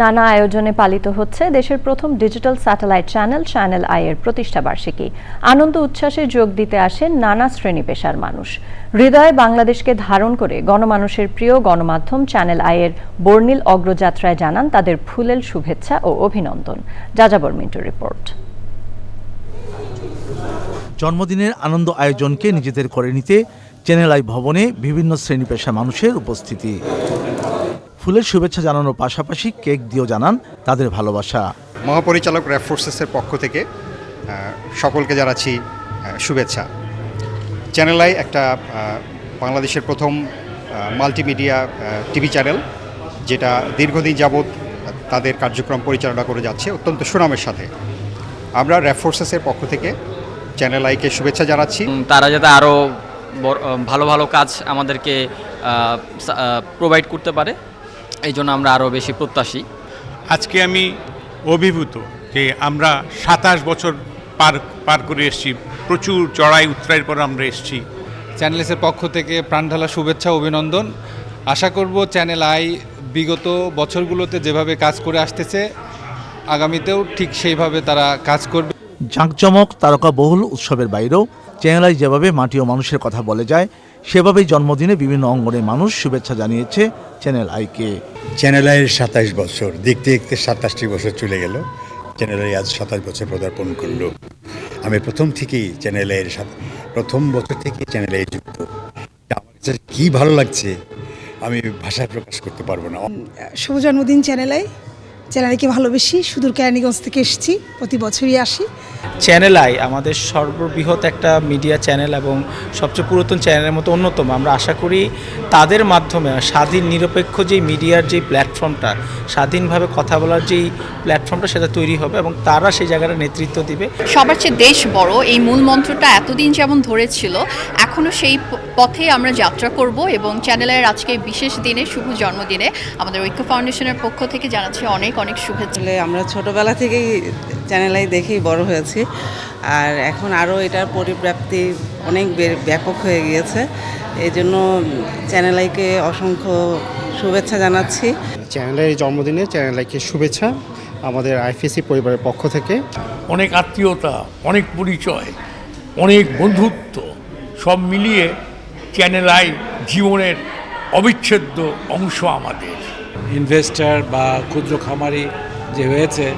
নানা আয়োজনে পালিত হচ্ছে দেশের প্রথম ডিজিটাল স্যাটেলাইট চ্যানেল চ্যানেল আইয়ের প্রতিষ্ঠা বার্ষিকী। আনন্দ উচ্ছ্বাসে যোগ দিতে আসেন নানা শ্রেণি পেশার মানুষ। হৃদয়ে বাংলাদেশকে ধারণ করে গণমানুষের প্রিয় গণমাধ্যম চ্যানেল আইয়ের বর্ণিল অগ্রযাত্রায় জানান তাদের ফুলেল শুভেচ্ছা ও অভিনন্দন। যাযাবর মিন্টু রিপোর্ট। জন্মদিনের আনন্দ আয়োজনকে নিজেদের করে নিতে চ্যানেল আই ভবনে বিভিন্ন শ্রেণি পেশা মানুষের উপস্থিতি। ফুলের শুভেচ্ছা জানানোর পাশাপাশি কেক দিয়েও জানান তাদের ভালোবাসা। মহাপরিচালক র্যাব ফোর্সেসের পক্ষ থেকে সকলকে জানাচ্ছি শুভেচ্ছা। চ্যানেল আই একটা বাংলাদেশের প্রথম মাল্টিমিডিয়া টিভি চ্যানেল যেটা দীর্ঘদিন যাবৎ তাদের কার্যক্রম পরিচালনা করে যাচ্ছে অত্যন্ত সুনামের সাথে। আমরা র্যাব ফোর্সেসের পক্ষ থেকে চ্যানেল আইকে শুভেচ্ছা জানাচ্ছি। তারা যাতে আরও ভালো ভালো কাজ আমাদেরকে প্রোভাইড করতে পারে। এই জন্য আমরা আরও বেশি প্রত্যাশী। আজকে আমি অভিভূত যে আমরা সাতাশ বছর পার পার করে এসেছি। প্রচুর চড়াই উত্তরায়ের পর আমরা এসেছি। চ্যানেলসের পক্ষ থেকে প্রাণঢালা শুভেচ্ছা অভিনন্দন। আশা করব চ্যানেল আই বিগত বছরগুলোতে যেভাবে কাজ করে আসতেছে আগামীতেও ঠিক সেইভাবে তারা কাজ করবে। জাঁকজমক তারকা বহুল উৎসবের বাইরেও চ্যানেল আই যেভাবে মাটি ও মানুষের কথা বলে যায় সেভাবেই জন্মদিনে বিভিন্ন অঙ্গনের মানুষ শুভেচ্ছা জানিয়েছে চ্যানেল আইকে চ্যানেল আইয়ের সাতাশ বছর দেখতে দেখতে সাতাশটি বছর চলে গেল। চ্যানেল আই আজ সাতাশ বছর পদার্পণ করল। আমি প্রথম থেকেই চ্যানেল আইয়ের সাথে প্রথম বছর থেকে চ্যানেল আই যুক্ত। আমার কাছে কী ভালো লাগছে আমি ভাষায় প্রকাশ করতে পারব না। শুভ জন্মদিন চ্যানেল চ্যানেলে চ্যানেলকে ভালোবেসি সুদূর কেরানীগঞ্জ থেকে এসেছি প্রতি বছরই আসি। চ্যানেল আই আমাদের সর্ববৃহৎ একটা মিডিয়া চ্যানেল এবং সবচেয়ে পুরাতন চ্যানেলের মতো অন্যতম। আমরা আশা করি তাদের মাধ্যমে স্বাধীন নিরপেক্ষ যে মিডিয়ার যে প্ল্যাটফর্মটা স্বাধীনভাবে কথা বলার যেই প্ল্যাটফর্মটা সেটা তৈরি হবে এবং তারা সেই জায়গাটা নেতৃত্ব দিবে। সবার চেয়ে দেশ বড় এই মূল মন্ত্রটা এতদিন যেমন ধরে ছিল এখনও সেই প- পথে আমরা যাত্রা করব এবং চ্যানেলের আজকে বিশেষ দিনে শুভ জন্মদিনে আমাদের ঐক্য ফাউন্ডেশনের পক্ষ থেকে জানাচ্ছি অনেক অনেক শুভেচ্ছা। আমরা ছোটবেলা থেকেই চ্যানেলাই দেখেই বড় হয়েছি। আর এখন আরও এটার পরিব্যাপ্তি অনেক বে- ব্যাপক হয়ে গিয়েছে। এই জন্য চ্যানেলাইকে অসংখ্য শুভেচ্ছা জানাচ্ছি। চ্যানেলের জন্মদিনে চ্যানেলাইকে শুভেচ্ছা আমাদের আইফিসি পরিবারের পক্ষ থেকে। অনেক আত্মীয়তা অনেক পরিচয় অনেক বন্ধুত্ব সব মিলিয়ে চ্যানেল আই জীবনের অবিচ্ছেদ্য অংশ আমাদের। ইনভেস্টার বা ক্ষুদ্র খামারি যে হয়েছে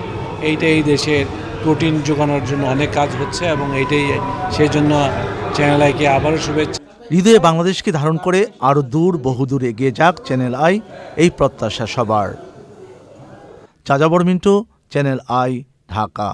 এইটাই দেশের প্রোটিন যোগানোর জন্য অনেক কাজ হচ্ছে এবং এইটাই সেই জন্য চ্যানেল আইকে আবারও শুভেচ্ছা। হৃদয়ে বাংলাদেশকে ধারণ করে আরও দূর, বহুদূর এগিয়ে যাক চ্যানেল আই এই প্রত্যাশা সবার। চাজাবর মিন্টু চ্যানেল আই ঢাকা।